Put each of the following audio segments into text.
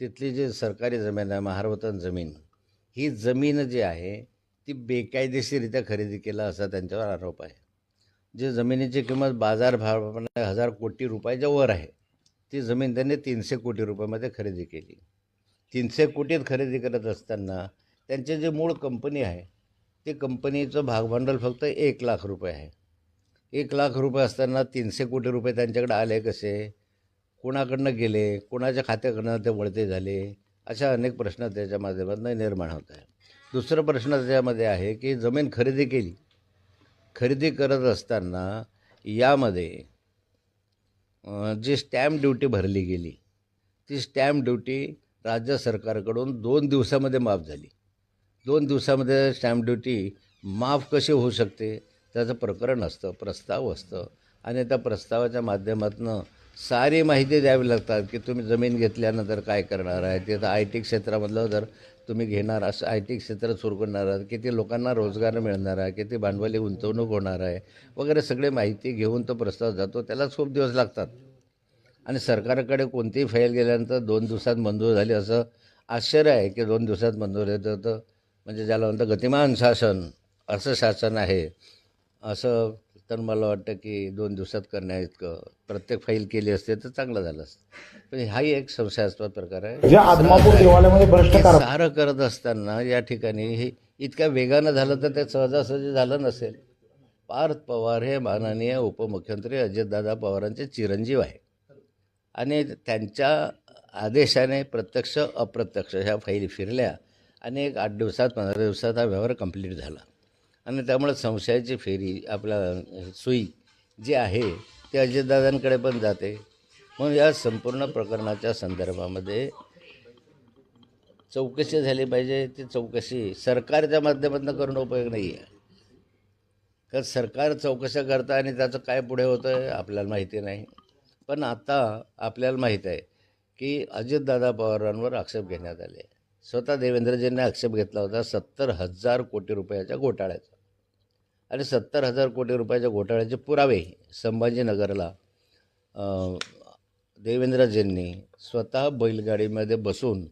तिथली जी सरकारी जमीन आहे महारवतन जमीन ही जमीन जी आहे ती बेकायदेशीरित्या खरेदी केला असा त्यांच्यावर आरोप आहे. जे जमिनीची किंमत बाजारभावाप्रमाणे हजार कोटी रुपयाच्या वर आहे ती जमीन त्यांनी तीनशे कोटी रुपयामध्ये खरेदी केली. तीनशे कोटीत खरेदी करत असताना त्यांचे जे मूळ कंपनी आहे ते कंपनीचं भागभांडवल फक्त एक लाख रुपये आहे. एक लाख रुपये असताना तीनशे कोटी रुपये त्यांच्याकडे आले कसे? कोणाकडनं गेले कोणाच्या खात्याकडनं ते वळते झाले अशा अनेक प्रश्न त्याच्या माध्यमातून निर्माण होत आहे दुसरा प्रश्न त्याच्यामध्ये आहे की जमीन खरेदी केली. खरेदी करत असताना यामध्ये जी स्टॅम्प ड्युटी भरली गेली ती स्टॅम्प ड्युटी राज्य सरकारकडून दोन दिवसामध्ये माफ झाली. दोन दिवसामध्ये स्टॅम्प ड्युटी माफ कशी होऊ शकते? त्याचं प्रकरण असतं प्रस्ताव असतं आणि त्या प्रस्तावाच्या माध्यमातून सारी माहिती द्यावी लागतात की तुम्ही जमीन घेतल्यानंतर काय करणार आहे? तिथं आय टी क्षेत्रामधलं जर तुम्ही घेणार असं आय टी क्षेत्र सुरू करणार आहात किती लोकांना रोजगार मिळणार आहे किती भांडवली गुंतवणूक होणार आहे वगैरे सगळी माहिती घेऊन तो प्रस्ताव जातो त्यालाच खूप दिवस लागतात. आणि सरकारकडे कोणतीही फाईल गेल्यानंतर दोन दिवसात मंजूर झाली असं आश्चर्य आहे की दोन दिवसात मंजूर येतं तर म्हणजे ज्याला म्हणतं गतिमान शासन असं शासन आहे असं तर मला वाटतं की दोन दिवसात करण्या इतकं प्रत्येक फाईल केली असते तर चांगलं झालं असतं. पण हाही एक संशयास्पद प्रकार आहे. जे आदमापूर देवालयामध्ये भ्रष्ट कारभार सारं करत असताना या ठिकाणी हे इतक्या वेगानं झालं तर ते सहजासहजी झालं नसेल. पार्थ पवार हे माननीय उपमुख्यमंत्री अजितदादा पवारांचे चिरंजीव आहे आणि त्यांच्या आदेशाने प्रत्यक्ष अप्रत्यक्ष ह्या फाईली फिरल्या आणि एक आठ दिवसात पंधरा दिवसात हा व्यवहार कंप्लीट झाला. आणि त्यामुळे संशयाची फेरी आपला सुई जी आहे ती अजितदादांकडे पण जाते. मग या संपूर्ण प्रकरणाच्या संदर्भामध्ये चौकशी झाली पाहिजे. ती चौकशी सरकारच्या माध्यमातून करणं उपयोग नाही आहे. कारण सरकार चौकशा करतं आणि त्याचं काय पुढे होतं आहे आपल्याला माहिती नाही. पण आता आपल्याला माहीत आहे की अजितदादा पवारांवर आक्षेप घेण्यात आले. स्वतः देवेंद्रजींनी आक्षेप घेतला होता सत्तर हजार कोटी रुपयाच्या घोटाळ्याचा. आणि सत्तर हजार कोटी रुपयाच्या घोटाळ्याचे पुरावे संभाजीनगरला. देवेंद्रजींनी स्वतः बैलगाडीमध्ये बसून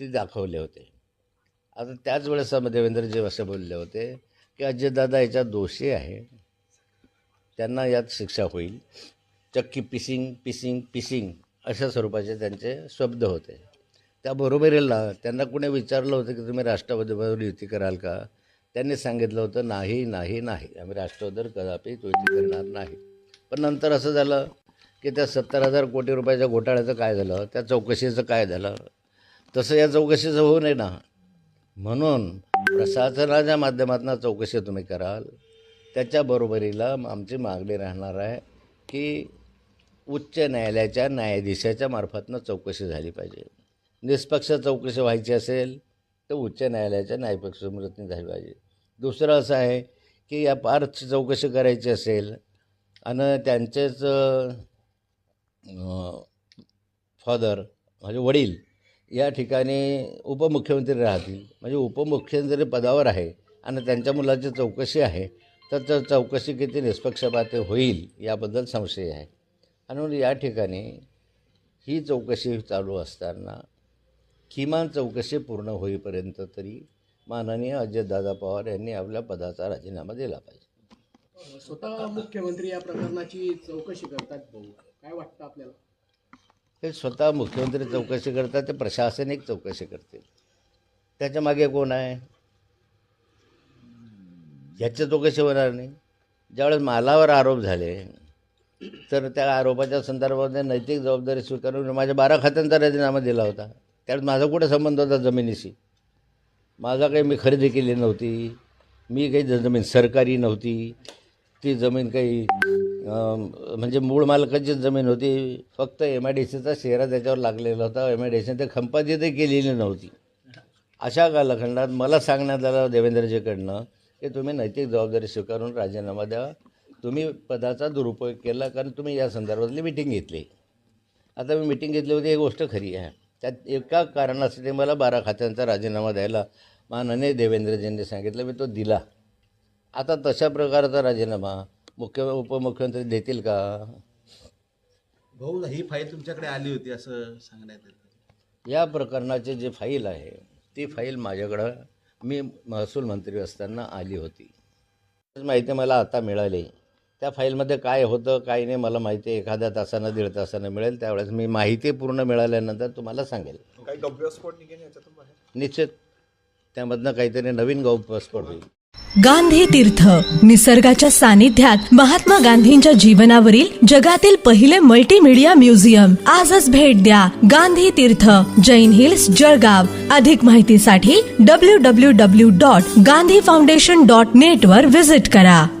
ते दाखवले होते. आता त्याच वेळेस देवेंद्रजी असे बोलले होते की अजितदादा याच्यात दोषी आहे. त्यांना यात शिक्षा होईल. चक्की पिसिंग पिसिंग पिसिंग अशा स्वरूपाचे त्यांचे शब्द होते. त्याबरोबरीला त्यांना कुणी विचारलं होतं की तुम्ही राष्ट्रवादीबरोबर युती कराल का? त्यांनी सांगितलं होतं नाही नाही नाही. आम्ही राष्ट्रवादीवर कदापि युती करणार नाही. पण नंतर असं झालं की त्या सत्तर हजार कोटी रुपयाच्या घोटाळ्याचं काय झालं त्या चौकशीचं काय झालं? तसं या चौकशीचं होऊ नये ना. म्हणून प्रशासनाच्या माध्यमातून चौकशी तुम्ही कराल. त्याच्याबरोबरीला आमची मागणी राहणार आहे की उच्च न्यायालयाच्या न्यायाधीशाच्या मार्फतनं चौकशी झाली पाहिजे. निष्पक्ष चौकशी व्हायची असेल तर उच्च न्यायालयाच्या न्यायपक्षमृती झाली पाहिजे. दुसरं असं आहे की या पार्थ चौकशी करायची असेल आणि त्यांचेच फादर म्हणजे वडील या ठिकाणी उपमुख्यमंत्री राहतील. म्हणजे उपमुख्यमंत्री पदावर आहे आणि त्यांच्या मुलाची चौकशी आहे. तर त्या चौकशी किती निष्पक्षपाते होईल याबद्दल संशय आहे. आणि म्हणून या ठिकाणी ही चौकशी चालू असताना किमान चौकशी पूर्ण होईपर्यंत तरी माननीय अजितदादा पवार यांनी आपल्या पदाचा राजीनामा दिला पाहिजे. स्वतः मुख्यमंत्री या प्रकरणाची चौकशी करतात भाऊ. काय वाटतं आपल्याला? हे स्वतः मुख्यमंत्री चौकशी करतात ते प्रशासनिक चौकशी करतील. त्याच्यामागे कोण आहे? ह्याच्या चौकशी होणार नाही. ज्यावेळेस मालावर आरोप झाले तर त्या आरोपाच्या संदर्भामध्ये नैतिक जबाबदारी स्वीकारून माझ्या बारा खात्यांचा राजीनामा दिला होता. त्यावेळेस माझा कुठे संबंध होता जमिनीशी? माझा काही मी खरेदी केली नव्हती. मी काही जमीन सरकारी नव्हती. ती जमीन काही म्हणजे मूळ मालकाचीच जमीन होती. फक्त एम आय डी सीचा शेरा त्याच्यावर लागलेला होता. एम आय डी सीने ते खंपातीतही केलेली नव्हती. अशा कालखंडात मला सांगण्यात आलं देवेंद्रजीकडनं की तुम्ही नैतिक जबाबदारी स्वीकारून राजीनामा द्या. तुम्ही पदाचा दुरुपयोग केला कारण तुम्ही या संदर्भातली मिटिंग घेतली. आता मी मिटिंग घेतली होती ही गोष्ट खरी आहे. त्यात एका कारणासाठी मला बारा खात्यांचा राजीनामा द्यायला माननीय देवेंद्रजींनी सांगितलं मी तो दिला. आता तशा प्रकारचा राजीनामा मुख्य उपमुख्यमंत्री देतील का? भाऊ ही फाईल तुमच्याकडे आली होती असं सांगण्यात येतं. या प्रकरणाचे जे फाईल आहे ती फाईल माझ्याकडं मी महसूल मंत्री असताना आली होती. माहिती मला आता मिळाली. त्या फाईलमध्ये काय होतं काय नाही मला माहिती आहे. एखाद्या तासानं दीड तासानं मिळेल. त्यावेळेस मी माहिती पूर्ण मिळाल्यानंतर तुम्हाला सांगेल. काही गव्यस्फोट निघेल याच्यातून बाहेर? निश्चित. त्यामधनं काहीतरी नवीन गौप्यस्फोट होईल. गांधी तीर्थ निसर्गाच्या सानिध्यात महात्मा गांधींच्या जीवनावरील जगातील पहिले मल्टीमीडिया म्युझियम आजच भेट द्या गांधी तीर्थ जैन हिल्स जळगाव. अधिक माहितीसाठी W W W dot Gandhi foundation dot net वर विजिट करा.